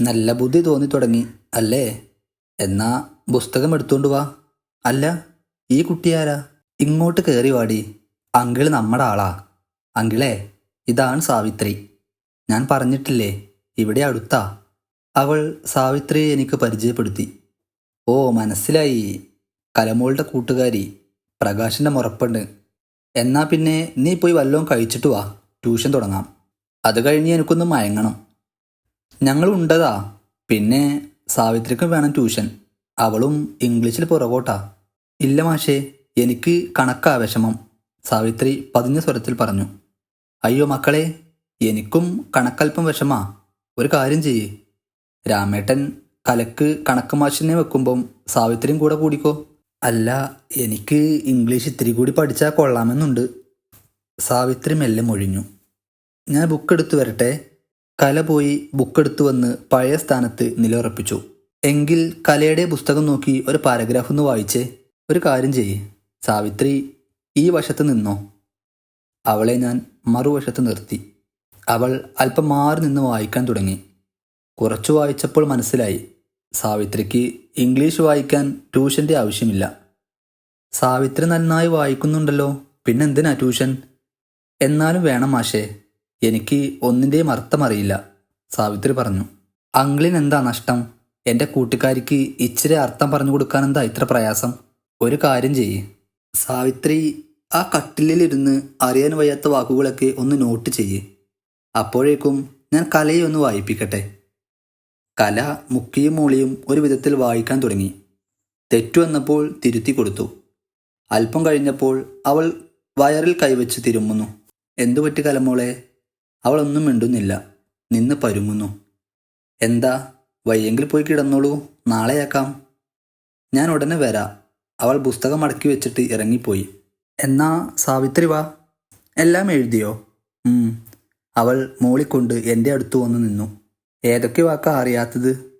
നല്ല ബുദ്ധി തോന്നി തുടങ്ങി. അല്ലേ? എന്നാ പുസ്തകം എടുത്തോണ്ട് വാ. അല്ല ഈ കുട്ടിയാരാ ഇങ്ങോട്ട് കയറി വാടി. അങ്കിൾ നമ്മുടെ ആളാ. അങ്കിളെ ഇതാണ് സാവിത്രി. ഞാൻ പറഞ്ഞിട്ടില്ലേ ഇവിടെ അടുത്താ. അവൾ സാവിത്രിയെ എനിക്ക് പരിചയപ്പെടുത്തി. ഓ മനസ്സിലായി. കലമോളുടെ കൂട്ടുകാരി. പ്രകാശിന്റെ മുറപ്പുണ്ട്. എന്നാ പിന്നെ നീ പോയി വല്ലതും കഴിച്ചിട്ട് വാ. ട്യൂഷൻ തുടങ്ങാം. അത് കഴിഞ്ഞ് എനിക്കൊന്ന് മയങ്ങണം. ഞങ്ങൾ ഉണ്ടതാ പിന്നെ സാവിത്രിക്കും വേണം ട്യൂഷൻ. അവളും ഇംഗ്ലീഷിൽ പുറകോട്ടാ. ഇല്ല മാഷേ എനിക്ക് കണക്കാ വിഷമം. സാവിത്രി പതിഞ്ഞ സ്വരത്തിൽ പറഞ്ഞു. അയ്യോ മക്കളെ എനിക്കും കണക്കൽപ്പം വിഷമാ. ഒരു കാര്യം ചെയ്യേ. രാമേട്ടൻ കലക്ക് കണക്ക് മാഷിനെ വെക്കുമ്പം സാവിത്രിയും കൂടെ കൂടിക്കോ. അല്ല എനിക്ക് ഇംഗ്ലീഷ് ഇത്തിരി കൂടി പഠിച്ചാൽ കൊള്ളാമെന്നുണ്ട്. സാവിത്രി മെല്ലെ മൊഴിഞ്ഞു. ഞാൻ ബുക്ക് എടുത്തു വരട്ടെ. കല പോയി ബുക്കെടുത്തു വന്ന് പഴയ സ്ഥാനത്ത് നിലയുറപ്പിച്ചു. എങ്കിൽ കലയുടെ പുസ്തകം നോക്കി ഒരു പാരഗ്രാഫ് ഒന്ന് വായിച്ചേ. ഒരു കാര്യം ചെയ്യേ. സാവിത്രി ഈ വശത്ത് നിന്നോ. അവളെ ഞാൻ മറുവശത്ത് നിർത്തി. അവൾ അല്പം മാറി നിന്ന് വായിക്കാൻ തുടങ്ങി. കുറച്ചു വായിച്ചപ്പോൾ മനസ്സിലായി. സാവിത്രിക്ക് ഇംഗ്ലീഷ് വായിക്കാൻ ട്യൂഷന്റെ ആവശ്യമില്ല. സാവിത്രി നന്നായി വായിക്കുന്നുണ്ടല്ലോ. പിന്നെന്തിനാ ട്യൂഷൻ? എന്നാലും വേണം മാഷേ. എനിക്ക് ഒന്നിന്റെയും അർത്ഥം അറിയില്ല സാവിത്രി പറഞ്ഞു. അങ്കിളിന് എന്താ നഷ്ടം? എന്റെ കൂട്ടുകാരിക്ക് ഇച്ചിരി അർത്ഥം പറഞ്ഞു കൊടുക്കാൻ എന്താ ഇത്ര പ്രയാസം? ഒരു കാര്യം ചെയ്യ്. സാവിത്രി ആ കട്ടിലിരുന്ന് അറിയാൻ വയ്യാത്ത വാക്കുകളൊക്കെ ഒന്ന് നോട്ട് ചെയ്യ്. അപ്പോഴേക്കും ഞാൻ കലയെ ഒന്ന് വായിപ്പിക്കട്ടെ. കല മുക്കിയും മൂളിയും ഒരു വിധത്തിൽ വായിക്കാൻ തുടങ്ങി. തെറ്റു വന്നപ്പോൾ തിരുത്തി കൊടുത്തു. അല്പം കഴിഞ്ഞപ്പോൾ അവൾ വയറിൽ കൈവച്ച് തിരുമ്മുന്നു. എന്തുപറ്റി കലമോളെ? അവളൊന്നും മിണ്ടുന്നില്ല. നിന്ന് പരുങ്ങുന്നു. എന്താ? വയ്യെങ്കിൽ പോയി കിടന്നോളൂ. നാളെയാക്കാം ഞാൻ ഉടനെ വരാം. അവൾ പുസ്തകം അടക്കി വെച്ചിട്ട് ഇറങ്ങിപ്പോയി. എന്നാ സാവിത്രി വാ. എല്ലാം എഴുതിയോ? അവൾ മൂളിക്കൊണ്ട് എന്റെ അടുത്ത് വന്നു നിന്നു. ഏതൊക്കെ വാക്കാ അറിയാത്തത്?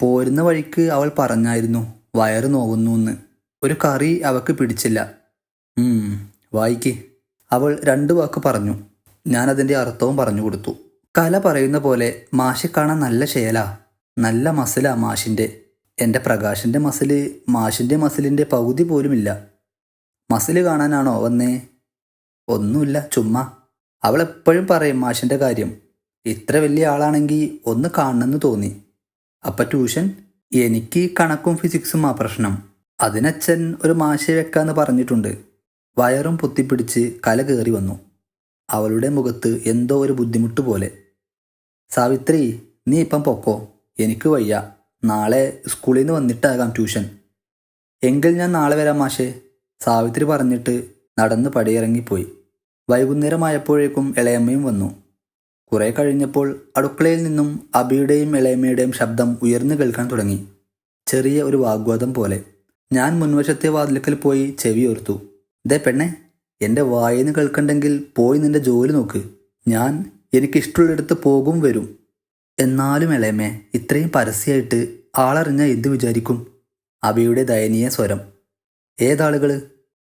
പോരുന്ന വഴിക്ക് അവൾ പറഞ്ഞായിരുന്നു വയറ് നോവുന്നു എന്ന് ഒരു കറി അവക്ക് പിടിച്ചില്ല. വായിക്ക്. അവൾ രണ്ട് വാക്ക് പറഞ്ഞു. ഞാൻ അതിന്റെ അർത്ഥവും പറഞ്ഞു കൊടുത്തു. കല പറയുന്ന പോലെ മാഷെ കാണാൻ നല്ല ശേലാ. നല്ല മസിലാ മാഷിന്റെ എന്റെ പ്രകാശിന്റെ മസിൽ മാഷിന്റെ മസിലിന്റെ പകുതി പോലുമില്ല. മസിൽ കാണാനാണോ വന്നേ? ഒന്നുമില്ല ചുമ്മാ. അവൾ എപ്പോഴും പറയും മാഷിന്റെ കാര്യം. ഇത്ര വലിയ ആളാണെങ്കിൽ ഒന്ന് കാണണമെന്ന് തോന്നി. അപ്പം ട്യൂഷൻ എനിക്ക് കണക്കും ഫിസിക്സും ആ പ്രശ്നം. അതിനച്ഛൻ ഒരു മാഷെ വെക്കാന്ന് പറഞ്ഞിട്ടുണ്ട്. വയറും പൊത്തിപ്പിടിച്ച് കല കയറി വന്നു. അവളുടെ മുഖത്ത് എന്തോ ഒരു ബുദ്ധിമുട്ട് പോലെ. സാവിത്രി നീ ഇപ്പം പൊക്കോ. എനിക്ക് വയ്യ. നാളെ സ്കൂളിൽ നിന്ന് വന്നിട്ടാകാം ട്യൂഷൻ. എങ്കിൽ ഞാൻ നാളെ വരാം മാഷേ സാവിത്രി പറഞ്ഞിട്ട് നടന്ന് പടിയിറങ്ങിപ്പോയി. വൈകുന്നേരമായപ്പോഴേക്കും ഇളയമ്മയും വന്നു. കുറേ കഴിഞ്ഞപ്പോൾ അടുക്കളയിൽ നിന്നും അബിയുടെയും ഇളയമ്മയുടെയും ശബ്ദം ഉയർന്നു കേൾക്കാൻ തുടങ്ങി. ചെറിയ ഒരു വാഗ്വാദം പോലെ. ഞാൻ മുൻവശത്തെ വാതിലക്കൽ പോയി ചെവിയോർത്തു ദേ പെണ്ണെ എന്റെ വായിന്ന് കേൾക്കണ്ടെങ്കിൽ പോയി നിന്റെ ജോലി നോക്ക്. ഞാൻ എനിക്കിഷ്ടമുള്ളിടത്ത് പോകും വരും. എന്നാലും ഇളയമേ ഇത്രയും പരസ്യമായിട്ട് ആളറിഞ്ഞ എന്ത് വിചാരിക്കും? അവയുടെ ദയനീയ സ്വരം. ഏതാളുകൾ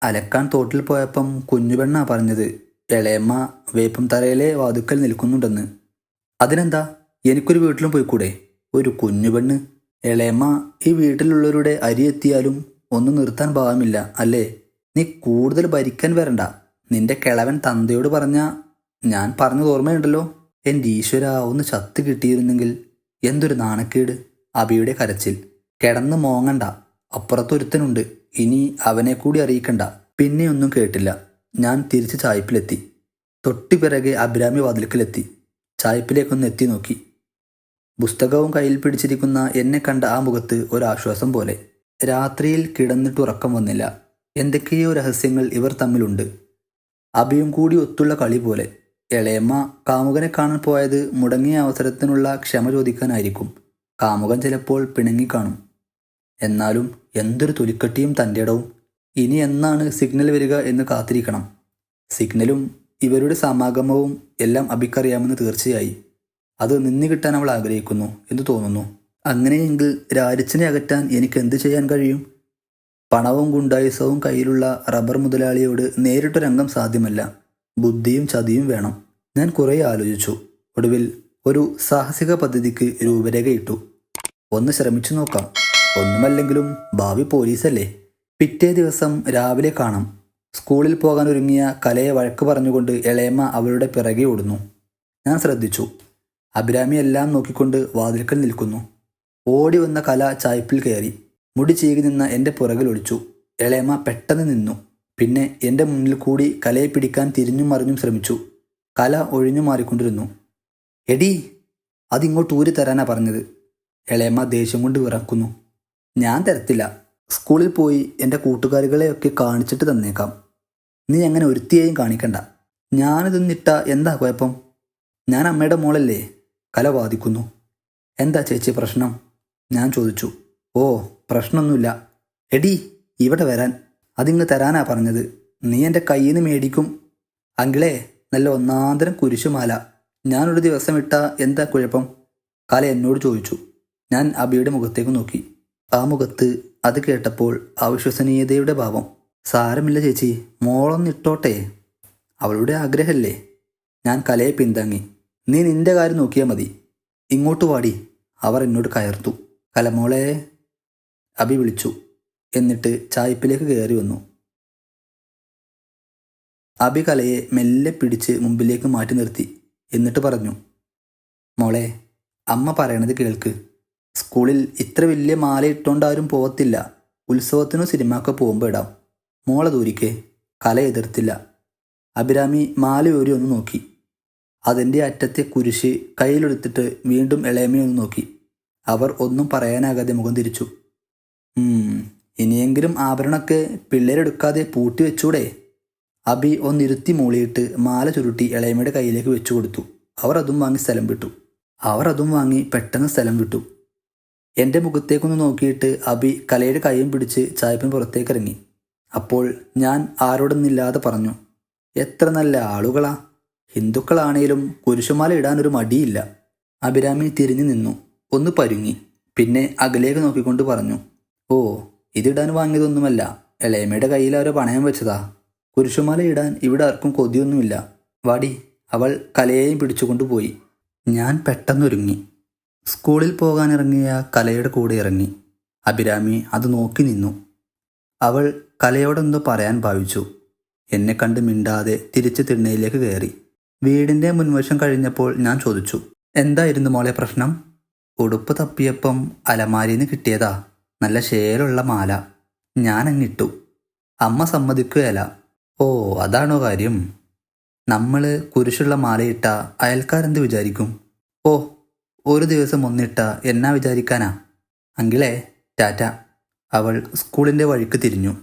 അലക്കാൻ തോട്ടിൽ പോയപ്പം കുഞ്ഞുപെണ്ണാ പറഞ്ഞത്. ഇളയമ്മ വേപ്പം തറയിലെ വാതുക്കൽ നിൽക്കുന്നുണ്ടെന്ന്. അതിനെന്താ? എനിക്കൊരു വീട്ടിലും പോയിക്കൂടെ? ഒരു കുഞ്ഞുപെണ്ണ്. ഇളയമ്മ ഈ വീട്ടിലുള്ളവരുടെ അരി എത്തിയാലും ഒന്നും നിർത്താൻ ഭാവമില്ല അല്ലേ? നീ കൂടുതൽ ഭരിക്കാൻ വരണ്ട. നിന്റെ കിളവൻ തന്തയോട് പറഞ്ഞ ഞാൻ പറഞ്ഞത് ഓർമ്മയുണ്ടല്ലോ? എന്റെ ഈശ്വര ഒന്ന് ചത്ത് കിട്ടിയിരുന്നെങ്കിൽ എന്തൊരു നാണക്കേട്. അബിയുടെ കരച്ചിൽ. കിടന്ന് മോങ്ങണ്ട. അപ്പുറത്തൊരുത്തനുണ്ട്. ഇനി അവനെ കൂടി അറിയിക്കണ്ട. പിന്നെയൊന്നും കേട്ടില്ല. ഞാൻ തിരിച്ച് ചായ്പിലെത്തി തൊട്ടി പിറകെ അഭിരാമി വാതിൽക്കലെത്തി. ചായ്പിലേക്കൊന്ന് എത്തി നോക്കി. പുസ്തകവും കയ്യിൽ പിടിച്ചിരിക്കുന്ന എന്നെ കണ്ട ആ മുഖത്ത് ഒരാശ്വാസം പോലെ. രാത്രിയിൽ കിടന്നിട്ട് ഉറക്കം വന്നില്ല. എന്തൊക്കെയോ രഹസ്യങ്ങൾ ഇവർ തമ്മിലുണ്ട്. അഭിയും കൂടി ഒത്തുള്ള കളി പോലെ. എളയമ്മ കാമുകനെ കാണാൻ പോയത് മുടങ്ങിയ അവസരത്തിനുള്ള ക്ഷമ ചോദിക്കാനായിരിക്കും. കാമുകൻ ചിലപ്പോൾ പിണങ്ങിക്കാണും എന്നാലും എന്തൊരു തുലിക്കട്ടിയും തന്റെ ഇടവും. ഇനി എന്നാണ് സിഗ്നൽ വരിക എന്ന് കാത്തിരിക്കണം. സിഗ്നലും ഇവരുടെ സമാഗമവും എല്ലാം അഭിക്കറിയാമെന്ന് തീർച്ചയായി. അത് നിന്നു കിട്ടാൻ അവൾ ആഗ്രഹിക്കുന്നു എന്ന് തോന്നുന്നു. അങ്ങനെയെങ്കിൽ രാജിച്ചിനെ അകറ്റാൻ എനിക്ക് എന്ത് ചെയ്യാൻ കഴിയും? പണവും ഗുണ്ടായുസവും കയ്യിലുള്ള റബ്ബർ മുതലാളിയോട് നേരിട്ട് രംഗം സാധ്യമല്ല. ബുദ്ധിയും ചതിയും വേണം. ഞാൻ കുറേ ആലോചിച്ചു. ഒടുവിൽ ഒരു സാഹസിക പദ്ധതിക്ക് രൂപരേഖയിട്ടു ഒന്ന് ശ്രമിച്ചു നോക്കാം. ഒന്നുമല്ലെങ്കിലും ഭാവി പോലീസല്ലേ? പിറ്റേ ദിവസം രാവിലെ കാണാം. സ്കൂളിൽ പോകാൻ ഒരുങ്ങിയ കലയെ വഴക്ക് പറഞ്ഞുകൊണ്ട് ഇളയമ്മ അവളുടെ പിറകെ ഓടുന്നു. ഞാൻ ശ്രദ്ധിച്ചു. അഭിരാമി എല്ലാം നോക്കിക്കൊണ്ട് വാതിൽക്കൽ നിൽക്കുന്നു. ഓടി വന്ന കല ചായ്പിൽ കയറി. മുടി ചീകി നിന്ന എന്റെ പുറകിൽ ഒളിച്ചു. എളേമ പെട്ടെന്ന് നിന്നു. പിന്നെ എന്റെ മുന്നിൽ കൂടി കലയെ പിടിക്കാൻ തിരിഞ്ഞും മറിഞ്ഞും ശ്രമിച്ചു. കല ഒഴിഞ്ഞു മാറിക്കൊണ്ടിരുന്നു. എടി അതിങ്ങോട്ട് ഊരി തരാനാ പറഞ്ഞത്. എളേമ ദേഷ്യം കൊണ്ട് വിറക്കുന്നു. ഞാൻ തരത്തില്ല. സ്കൂളിൽ പോയി എന്റെ കൂട്ടുകാരികളെയൊക്കെ കാണിച്ചിട്ട് തന്നേക്കാം. നീ അങ്ങനെ ഒരുത്തിയെയും കാണിക്കണ്ട. ഞാനിതൊന്നിട്ട എന്താ കുഴപ്പം? ഞാൻ അമ്മയുടെ മോളല്ലേ? കല വാദിക്കുന്നു. എന്താ ചേച്ചി പ്രശ്നം? ഞാൻ ചോദിച്ചു. ഓ പ്രശ്നമൊന്നുമില്ല. എടി ഇവിടെ വരാൻ. അതിങ്ങ് തരാനാ പറഞ്ഞത്. നീ എന്റെ കയ്യിൽ നിന്ന് മേടിക്കും. അങ്കിളേ നല്ല ഒന്നാന്തരം കുരിശുമാല. ഞാനൊരു ദിവസം ഇട്ട എന്താ കുഴപ്പം? കല എന്നോട് ചോദിച്ചു. ഞാൻ അബിയുടെ മുഖത്തേക്ക് നോക്കി. ആ മുഖത്ത് അത് കേട്ടപ്പോൾ അവിശ്വസനീയതയുടെ ഭാവം. സാരമില്ല ചേച്ചി മോളൊന്നിട്ടോട്ടെ അവളുടെ ആഗ്രഹമല്ലേ ഞാൻ കലയെ പിന്തങ്ങി. നീ നിന്റെ കാര്യം നോക്കിയാൽ മതി. ഇങ്ങോട്ട് വാടി. അവർ എന്നോട് കയർത്തു. കലമോളെ അബി വിളിച്ചു. എന്നിട്ട് ചായ്പിലേക്ക് കയറി വന്നു. അബി കലയെ മെല്ലെ പിടിച്ച് മുമ്പിലേക്ക് മാറ്റി നിർത്തി. എന്നിട്ട് പറഞ്ഞു മോളെ അമ്മ പറയണത് കേൾക്ക്. സ്കൂളിൽ ഇത്ര വലിയ മാല ഇട്ടോണ്ടാരും പോവത്തില്ല. ഉത്സവത്തിനോ സിനിമക്കോ പോകുമ്പോൾ ഇടാം. മോളെ ദൂരിക്കേ. കല എതിർത്തില്ല. അഭിരാമി മാലയോരി ഒന്ന് നോക്കി. അതിന്റെ അറ്റത്തെ കുരിശ് കയ്യിലെടുത്തിട്ട് വീണ്ടും ഇളയമ്മയൊന്ന് നോക്കി. അവർ ഒന്നും പറയാനാകാതെ മുഖം തിരിച്ചു. "ഉം, ഇനിയെങ്കിലും ആഭരണമൊക്കെ പിള്ളേരെടുക്കാതെ പൂട്ടി വെച്ചൂടെ? അബി ഒന്നിരുത്തി മൂളിയിട്ട് മാല ചുരുട്ടി ഇളയമ്മയുടെ കയ്യിലേക്ക് വെച്ചു കൊടുത്തു. അവർ അതും വാങ്ങി സ്ഥലം വിട്ടു. അവർ അതും വാങ്ങി പെട്ടെന്ന് സ്ഥലം വിട്ടു. എന്റെ മുഖത്തേക്കൊന്ന് നോക്കിയിട്ട് അബി കലയുടെ കൈയും പിടിച്ച് ചായപ്പിന് പുറത്തേക്ക് ഇറങ്ങി അപ്പോൾ ഞാൻ ആരോടൊന്നില്ലാതെ പറഞ്ഞു എത്ര നല്ല ആളുകളാ. ഹിന്ദുക്കളാണേലും കുരിശുമാല ഇടാൻ ഒരു മടിയില്ല. അഭിരാമി തിരിഞ്ഞു നിന്നു. ഒന്ന് പരുങ്ങി. പിന്നെ അകലേക്ക് നോക്കിക്കൊണ്ട് പറഞ്ഞു ഓ ഇതിടാൻ വാങ്ങിയതൊന്നുമല്ല. എളയമ്മയുടെ കയ്യിൽ അവരെ പണയം വെച്ചതാ. കുരിശുമാല ഇടാൻ ഇവിടെ ആർക്കും കൊതിയൊന്നുമില്ല. വാടി അവൾ കലയെയും പിടിച്ചുകൊണ്ടുപോയി ഞാൻ പെട്ടെന്നൊരുങ്ങി. സ്കൂളിൽ പോകാനിറങ്ങിയ കലയുടെ കൂടെ ഇറങ്ങി. അഭിരാമി അത് നോക്കി നിന്നു. അവൾ കലയോടെന്തോ പറയാൻ ഭാവിച്ചു. എന്നെ കണ്ട് മിണ്ടാതെ തിരിച്ച് തിണ്ണയിലേക്ക് കയറി. വീടിന്റെ മുൻവശം കഴിഞ്ഞപ്പോൾ ഞാൻ ചോദിച്ചു എന്തായിരുന്നു മോളെ പ്രശ്നം? ഉടുപ്പ് തപ്പിയപ്പം അലമാരിന്ന് കിട്ടിയതാ? നല്ല ശേലുള്ള മാല. ഞാൻ അങ്ങിട്ടു അമ്മ സമ്മതിക്കുകയല്ല. ഓ അതാണോ കാര്യം? നമ്മൾ കുരിശുള്ള മാലയിട്ട അയൽക്കാരെന്ത് വിചാരിക്കും? ഓ ഒരു ദിവസം ഒന്നിട്ട എന്നാ വിചാരിക്കാനാ? അങ്കിളേ ടാറ്റ. അവൾ സ്കൂളിന്റെ വഴിക്ക് തിരിഞ്ഞു.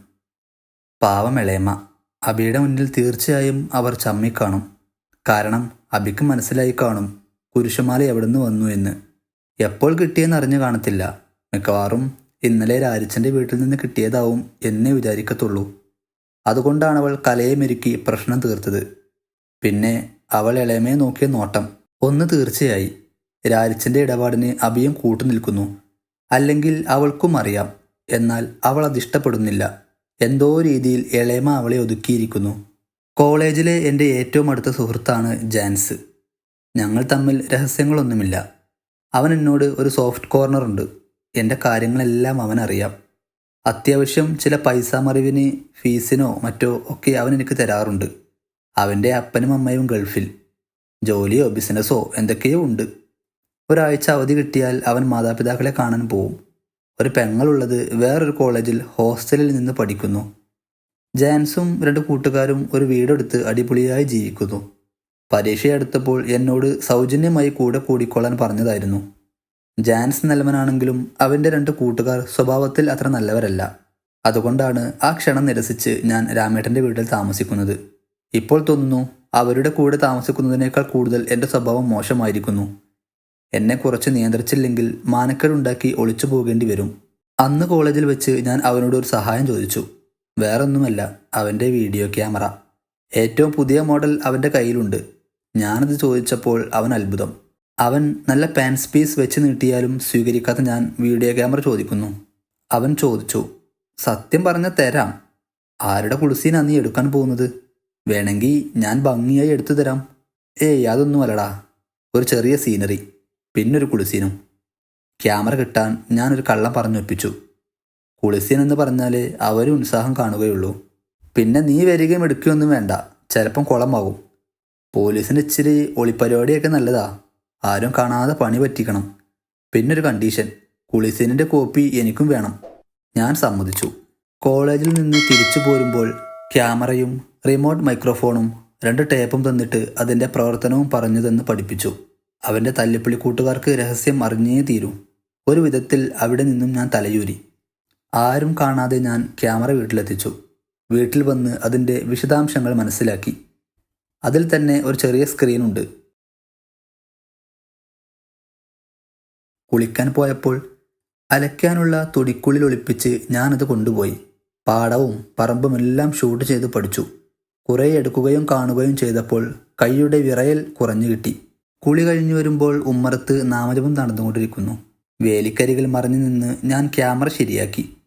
പാവം ഇളയമ്മ. അബിയുടെ മുന്നിൽ തീർച്ചയായും അവർ ചമ്മിക്കാണും. കാരണം അബിക്ക് മനസ്സിലായി കാണും കുരിശുമാല എവിടുന്ന് വന്നു എന്ന്. എപ്പോൾ കിട്ടിയെന്ന് അറിഞ്ഞു കാണത്തില്ല. മിക്കവാറും ഇന്നലെ രാരിച്ചന്റെ വീട്ടിൽ നിന്ന് കിട്ടിയതാവും എന്നേ വിചാരിക്കത്തുള്ളൂ. അതുകൊണ്ടാണ് അവൾ കലയെ മെരുക്കി പ്രശ്നം തീർത്തത്. പിന്നെ അവൾ ഇളയമേ നോക്കിയ നോട്ടം. ഒന്ന് തീർച്ചയായി. രാരിച്ചന്റെ ഇടപാടിന് അഭിയും കൂട്ടുനിൽക്കുന്നു അല്ലെങ്കിൽ അവൾക്കും അറിയാം. എന്നാൽ അവൾ അതിഷ്ടപ്പെടുന്നില്ല. എന്തോ രീതിയിൽ ഇളയമ അവളെ ഒതുക്കിയിരിക്കുന്നു. കോളേജിലെ എന്റെ ഏറ്റവും അടുത്ത സുഹൃത്താണ് ജാൻസ്. ഞങ്ങൾ തമ്മിൽ രഹസ്യങ്ങളൊന്നുമില്ല. അവൻ എന്നോട് ഒരു സോഫ്റ്റ് കോർണർ ഉണ്ട് എന്റെ കാര്യങ്ങളെല്ലാം അവനറിയാം. അത്യാവശ്യം ചില പൈസ മറിവിന് ഫീസിനോ മറ്റോ ഒക്കെ അവൻ എനിക്ക് തരാറുണ്ട്. അവന്റെ അപ്പനും അമ്മയും ഗൾഫിൽ. ജോലിയോ ബിസിനസ്സോ എന്തൊക്കെയോ ഉണ്ട്. ഒരാഴ്ച അവധി കിട്ടിയാൽ അവൻ മാതാപിതാക്കളെ കാണാൻ പോവും. ഒരു പെങ്ങളുള്ളത് വേറൊരു കോളേജിൽ ഹോസ്റ്റലിൽ നിന്ന് പഠിക്കുന്നു. ജാൻസും രണ്ട് കൂട്ടുകാരും ഒരു വീടെടുത്ത് അടിപൊളിയായി ജീവിക്കുന്നു. പരീക്ഷയടുത്തപ്പോൾ എന്നോട് സൗജന്യമായി കൂടെ കൂടിക്കൊള്ളാൻ പറഞ്ഞതായിരുന്നു. ജാൻസ് നല്ലവനാണെങ്കിലും അവന്റെ രണ്ട് കൂട്ടുകാർ സ്വഭാവത്തിൽ അത്ര നല്ലവരല്ല. അതുകൊണ്ടാണ് ആ ക്ഷണം നിരസിച്ച് ഞാൻ രാമേട്ടന്റെ വീട്ടിൽ താമസിക്കുന്നത്. ഇപ്പോൾ തോന്നുന്നു അവരുടെ കൂടെ താമസിക്കുന്നതിനേക്കാൾ കൂടുതൽ എന്റെ സ്വഭാവം മോശമായിരിക്കുന്നു. എന്നെ കുറച്ച് നിയന്ത്രിച്ചില്ലെങ്കിൽ മാനക്കേടുണ്ടാക്കി ഒളിച്ചു പോകേണ്ടി വരും. അന്ന് കോളേജിൽ വെച്ച് ഞാൻ അവനോട് ഒരു സഹായം ചോദിച്ചു. വേറൊന്നുമല്ല അവന്റെ വീഡിയോ ക്യാമറ. ഏറ്റവും പുതിയ മോഡൽ അവന്റെ കയ്യിലുണ്ട്. ഞാനത് ചോദിച്ചപ്പോൾ അവൻ അത്ഭുതം. അവൻ നല്ല പാൻസ് പീസ് വെച്ച് നീട്ടിയാലും സ്വീകരിക്കാത്ത ഞാൻ വീഡിയോ ക്യാമറ ചോദിക്കുന്നു. അവൻ ചോദിച്ചു സത്യം പറഞ്ഞ തരാം. ആരുടെ കുളിസീനാ നീ എടുക്കാൻ പോകുന്നത്? വേണമെങ്കിൽ ഞാൻ ഭംഗിയായി എടുത്തു തരാം. ഏയ് അതൊന്നുമല്ലടാ ഒരു ചെറിയ സീനറി പിന്നൊരു കുളിസീനും. ക്യാമറ കിട്ടാൻ ഞാനൊരു കള്ളം പറഞ്ഞൊപ്പിച്ചു. കുളിസീൻ എന്ന് പറഞ്ഞാൽ അവരും ഉത്സാഹം കാണുകയുള്ളൂ. പിന്നെ നീ വരികയും എടുക്കുകയൊന്നും വേണ്ട. ചിലപ്പം കുളമാകും. പോലീസിന് ഇച്ചിരി ഒളിപ്പരിപാടിയൊക്കെ നല്ലതാ. ആരും കാണാതെ പണി പറ്റിക്കണം. പിന്നൊരു കണ്ടീഷൻ കുളിസിനിന്റെ കോപ്പി എനിക്കും വേണം. ഞാൻ സമ്മതിച്ചു. കോളേജിൽ നിന്ന് തിരിച്ചു പോരുമ്പോൾ ക്യാമറയും റിമോട്ട് മൈക്രോഫോണും രണ്ട് ടേപ്പും തന്നിട്ട് അതിന്റെ പ്രവർത്തനവും പറഞ്ഞു തന്ന് പഠിപ്പിച്ചു. അവന്റെ തല്ലിപ്പള്ളി കൂട്ടുകാർക്ക് രഹസ്യം അറിഞ്ഞേ തീരൂ. ഒരു വിധത്തിൽ അവിടെ നിന്നും ഞാൻ തലയൂരി. ആരും കാണാതെ ഞാൻ ക്യാമറ വീട്ടിലെത്തിച്ചു. വീട്ടിൽ വന്ന് അതിന്റെ വിശദാംശങ്ങൾ മനസ്സിലാക്കി. അതിൽ തന്നെ ഒരു ചെറിയ സ്ക്രീനുണ്ട് കുളിക്കാൻ പോയപ്പോൾ അലയ്ക്കാനുള്ള തുടിക്കുള്ളിൽ ഒളിപ്പിച്ച് ഞാനത് കൊണ്ടുപോയി. പാടവും പറമ്പുമെല്ലാം ഷൂട്ട് ചെയ്ത് പഠിച്ചു. കുറേ എടുക്കുകയും കാണുകയും ചെയ്തപ്പോൾ കൈയുടെ വിറയൽ കുറഞ്ഞു കിട്ടി. കുളി കഴിഞ്ഞു വരുമ്പോൾ ഉമ്മറത്ത് നാമജപം നടന്നുകൊണ്ടിരിക്കുന്നു. വേലിക്കരികൾ മറിഞ്ഞു നിന്ന് ഞാൻ ക്യാമറ ശരിയാക്കി.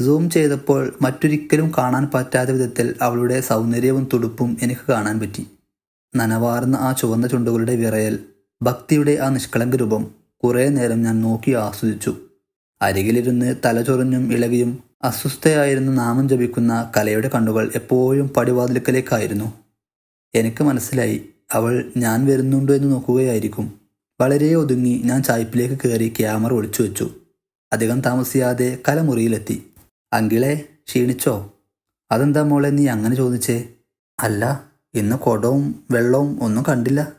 സൂം ചെയ്തപ്പോൾ മറ്റൊരിക്കലും കാണാൻ പറ്റാത്ത വിധത്തിൽ അവളുടെ സൗന്ദര്യവും തുടുപ്പും എനിക്ക് കാണാൻ പറ്റി. നനവാർന്ന ആ ചുവന്ന ചുണ്ടുകളുടെ വിറയൽ ഭക്തിയുടെ ആ നിഷ്കളങ്ക രൂപം കുറേ നേരം ഞാൻ നോക്കി ആസ്വദിച്ചു. അരികിലിരുന്ന് തലചൊറിഞ്ഞും ഇളകിയും അസ്വസ്ഥയായിരുന്നു നാമം ജപിക്കുന്ന കലയുടെ കണ്ണുകൾ എപ്പോഴും പടിവാതിലുക്കലേക്കായിരുന്നു എനിക്ക് മനസ്സിലായി അവൾ ഞാൻ വരുന്നുണ്ടോ എന്ന് നോക്കുകയായിരിക്കും. വളരെ ഒതുങ്ങി ഞാൻ ചായ്പിലേക്ക് കയറി ക്യാമറ ഒളിച്ചു വെച്ചു. അധികം താമസിയാതെ കലമുറിയിലെത്തി. അങ്കിളെ ക്ഷീണിച്ചോ? അതെന്താ മോളെ നീ അങ്ങനെ ചോദിച്ചേ? അല്ല ഇന്ന് കുടവും വെള്ളവും ഒന്നും കണ്ടില്ല.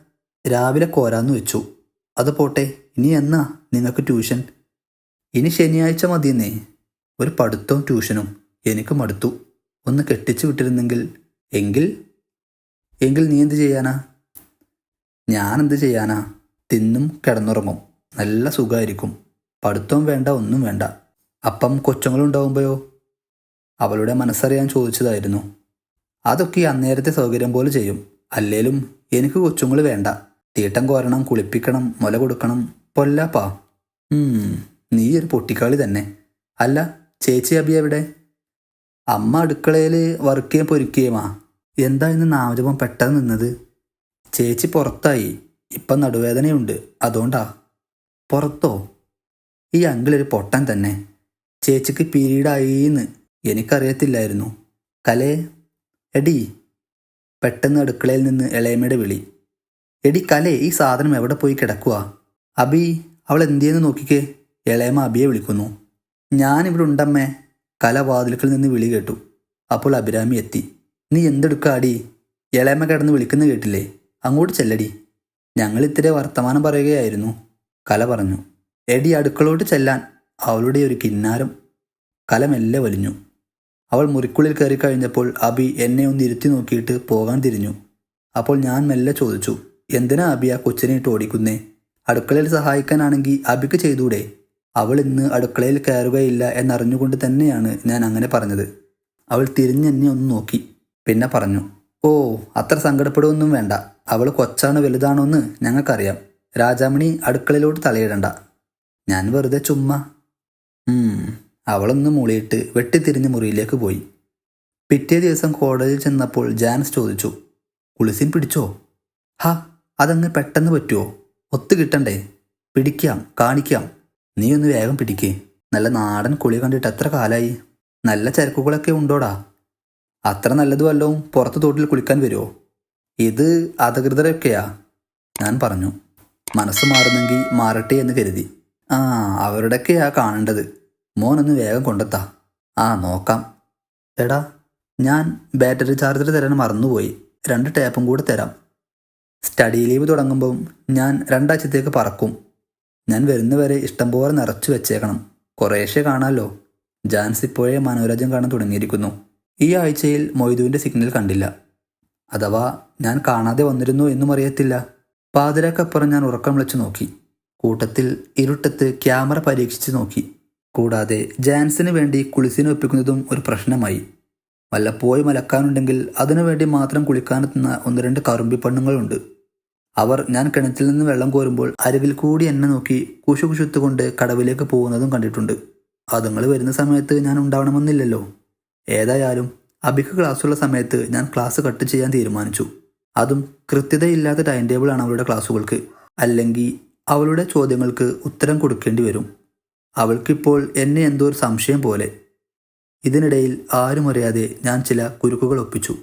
രാവിലെ കോരാന്ന് വെച്ചു. അത് പോട്ടെ. ഇനി എന്നാ നിങ്ങൾക്ക് ട്യൂഷൻ? ഇനി ശനിയാഴ്ച മതിയെന്നേ. ഒരു പഠിത്തവും ട്യൂഷനും എനിക്ക് മടുത്തു. ഒന്ന് കെട്ടിച്ചു വിട്ടിരുന്നെങ്കിൽ എങ്കിൽ? എങ്കിൽ നീ എന്ത് ചെയ്യാനാ? ഞാൻ എന്ത് ചെയ്യാനാ? തിന്നും കിടന്നുറങ്ങും. നല്ല സുഖമായിരിക്കും പഠിത്തവും വേണ്ട ഒന്നും വേണ്ട. അപ്പം കൊച്ചുങ്ങളുണ്ടാവുമ്പോഴോ അവളുടെ മനസ്സറിയാൻ ചോദിച്ചതായിരുന്നു. അതൊക്കെ അന്നേരത്തെ സൗകര്യം പോലെ ചെയ്യും. അല്ലേലും എനിക്ക് കൊച്ചുങ്ങൾ വേണ്ട. തീട്ടം കോരണം കുളിപ്പിക്കണം മുല കൊടുക്കണം പൊല്ലാപ്പാ. നീ ഒരു പൊട്ടിക്കാളി തന്നെ. അല്ല ചേച്ചി അബി എവിടെ? അമ്മ അടുക്കളയിൽ വർക്ക് ചെയ്യാൻ പൊരിക്കുകയുമാ. എന്താ ഇന്ന് നാമജപം പെട്ടെന്ന് നിന്നത്? ചേച്ചി പുറത്തായി. ഇപ്പം നടുവേദനയുണ്ട്. അതുകൊണ്ടാ. പുറത്തോ? ഈ അങ്കിളൊരു പൊട്ടൻ തന്നെ. ചേച്ചിക്ക് പീരീഡായിന്ന് എനിക്കറിയത്തില്ലായിരുന്നു. കലേ എടി. പെട്ടെന്ന് അടുക്കളയിൽ നിന്ന് ഇളയമ്മയുടെ വിളി. എടി കലേ ഈ സാധനം എവിടെ പോയി കിടക്കുക അബി അവൾ എന്തിയെന്ന് നോക്കിക്കേ? ഇളയമ്മ അബിയെ വിളിക്കുന്നു. ഞാനിവിടെ ഉണ്ടമ്മേ. കലവാതിലുക്കൽ നിന്ന് വിളി കേട്ടു. അപ്പോൾ അഭിരാമി എത്തി. നീ എന്തെടുക്കാടി? ഇളയമ്മ കിടന്ന് വിളിക്കുന്ന കേട്ടില്ലേ? അങ്ങോട്ട് ചെല്ലടി. ഞങ്ങൾ ഇത്തിരി വർത്തമാനം പറയുകയായിരുന്നു. കല പറഞ്ഞു. എടി അടുക്കളോട്ട് ചെല്ലാൻ. അവളുടെ ഒരു കിന്നാരം. കല മെല്ലെ വലിഞ്ഞു. അവൾ മുറിക്കുള്ളിൽ കയറി കഴിഞ്ഞപ്പോൾ അബി എന്നെ ഒന്ന് ഇരുത്തി നോക്കിയിട്ട് പോകാൻ തിരിഞ്ഞു. അപ്പോൾ ഞാൻ മെല്ലെ ചോദിച്ചു എന്തിനാ അബി ആ കൊച്ചിനെ ഇട്ട് ഓടിക്കുന്നേ? അടുക്കളയിൽ സഹായിക്കാനാണെങ്കിൽ അബിക്ക് ചെയ്തൂടെ? അവൾ ഇന്ന് അടുക്കളയിൽ കയറുകയില്ല എന്നറിഞ്ഞുകൊണ്ട് തന്നെയാണ് ഞാൻ അങ്ങനെ പറഞ്ഞത്. അവൾ തിരിഞ്ഞെന്നെ ഒന്ന് നോക്കി. പിന്നെ പറഞ്ഞു ഓ അത്ര സങ്കടപ്പെടുകയൊന്നും വേണ്ട. അവൾ കൊച്ചാണ് വലുതാണോ എന്ന് ഞങ്ങൾക്കറിയാം. രാജാമണി അടുക്കളയിലോട്ട് തലയിടണ്ട. ഞാൻ വെറുതെ ചുമ്മാ. അവളൊന്ന് മൂളിയിട്ട് വെട്ടിത്തിരിഞ്ഞ് മുറിയിലേക്ക് പോയി. പിറ്റേ ദിവസം കോടതിയിൽ ചെന്നപ്പോൾ ജാൻസ് ചോദിച്ചു കുളിസിൻ പിടിച്ചോ? ഹാ അതങ്ങ് പെട്ടെന്ന് പറ്റുമോ ഒത്തു കിട്ടണ്ടേ? പിടിക്കാം കാണിക്കാം. നീ ഒന്ന് വേഗം പിടിക്കേ. നല്ല നാടൻ കുളി കണ്ടിട്ട് എത്ര കാലായി? നല്ല ചരക്കുകളൊക്കെ ഉണ്ടോടാ? അത്ര നല്ലത് വല്ലതും പുറത്ത് തോട്ടിൽ കുളിക്കാൻ വരുമോ ഇത് അധികൃതരൊക്കെയാ ഞാൻ പറഞ്ഞു. മനസ്സ് മാറുന്നെങ്കിൽ മാറട്ടെ എന്ന് കരുതി. ആ അവരുടെയൊക്കെയാ കാണേണ്ടത്. മോനൊന്ന് വേഗം കൊണ്ടെത്താ. ആ നോക്കാം. എടാ ഞാൻ ബാറ്ററി ചാർജർ തരാൻ മറന്നുപോയി. രണ്ട് ടാപ്പും കൂടെ തരാം. സ്റ്റഡി ലീവ് തുടങ്ങുമ്പം ഞാൻ രണ്ടാഴ്ചത്തേക്ക് പറക്കും. ഞാൻ വരുന്നവരെ ഇഷ്ടംപോലെ നിറച്ചു വെച്ചേക്കണം. കുറേശ്ശെ കാണാമല്ലോ ജാൻസ് ഇപ്പോഴേ മനോരജം കാണാൻ തുടങ്ങിയിരിക്കുന്നു. ഈ ആഴ്ചയിൽ മൊയ്തുവിന്റെ സിഗ്നൽ കണ്ടില്ല. അഥവാ ഞാൻ കാണാതെ വന്നിരുന്നു എന്നും അറിയത്തില്ല. പാതിരാക്കപ്പുറം ഞാൻ ഉറക്കം വിളിച്ചു നോക്കി. കൂട്ടത്തിൽ ഇരുട്ടത്ത് ക്യാമറ പരീക്ഷിച്ച് നോക്കി. കൂടാതെ ജാൻസിന് വേണ്ടി കുളിസിനെ ഒപ്പിക്കുന്നതും ഒരു പ്രശ്നമായി. വല്ലപ്പോഴും അലക്കാനുണ്ടെങ്കിൽ അതിനുവേണ്ടി മാത്രം കുളിക്കാനെത്തുന്ന ഒന്ന് രണ്ട് കറുമ്പി പെണ്ണുങ്ങളുണ്ട്. അവർ ഞാൻ കിണറ്റിൽ നിന്ന് വെള്ളം കോരുമ്പോൾ അരുവിൽ കൂടി എന്നെ നോക്കി കുശുകുശുത്തുകൊണ്ട് കടവിലേക്ക് പോകുന്നതും കണ്ടിട്ടുണ്ട്. അതുങ്ങൾ വരുന്ന സമയത്ത് ഞാൻ ഉണ്ടാവണമെന്നില്ലല്ലോ. ഏതായാലും അബിക്ക് ക്ലാസ്സുള്ള സമയത്ത് ഞാൻ ക്ലാസ് കട്ട് ചെയ്യാൻ തീരുമാനിച്ചു. അതും കൃത്യതയില്ലാത്ത ടൈം ടേബിളാണ് അവളുടെ ക്ലാസ്സുകൾക്ക് അല്ലെങ്കിൽ അവളുടെ ചോദ്യങ്ങൾക്ക് ഉത്തരം കൊടുക്കേണ്ടി വരും. അവൾക്കിപ്പോൾ എന്നെ എന്തോ ഒരു സംശയം പോലെ. ഇതിനിടയിൽ ആരും അറിയാതെ ഞാൻ ചില കുരുക്കുകൾ ഒപ്പിച്ചു.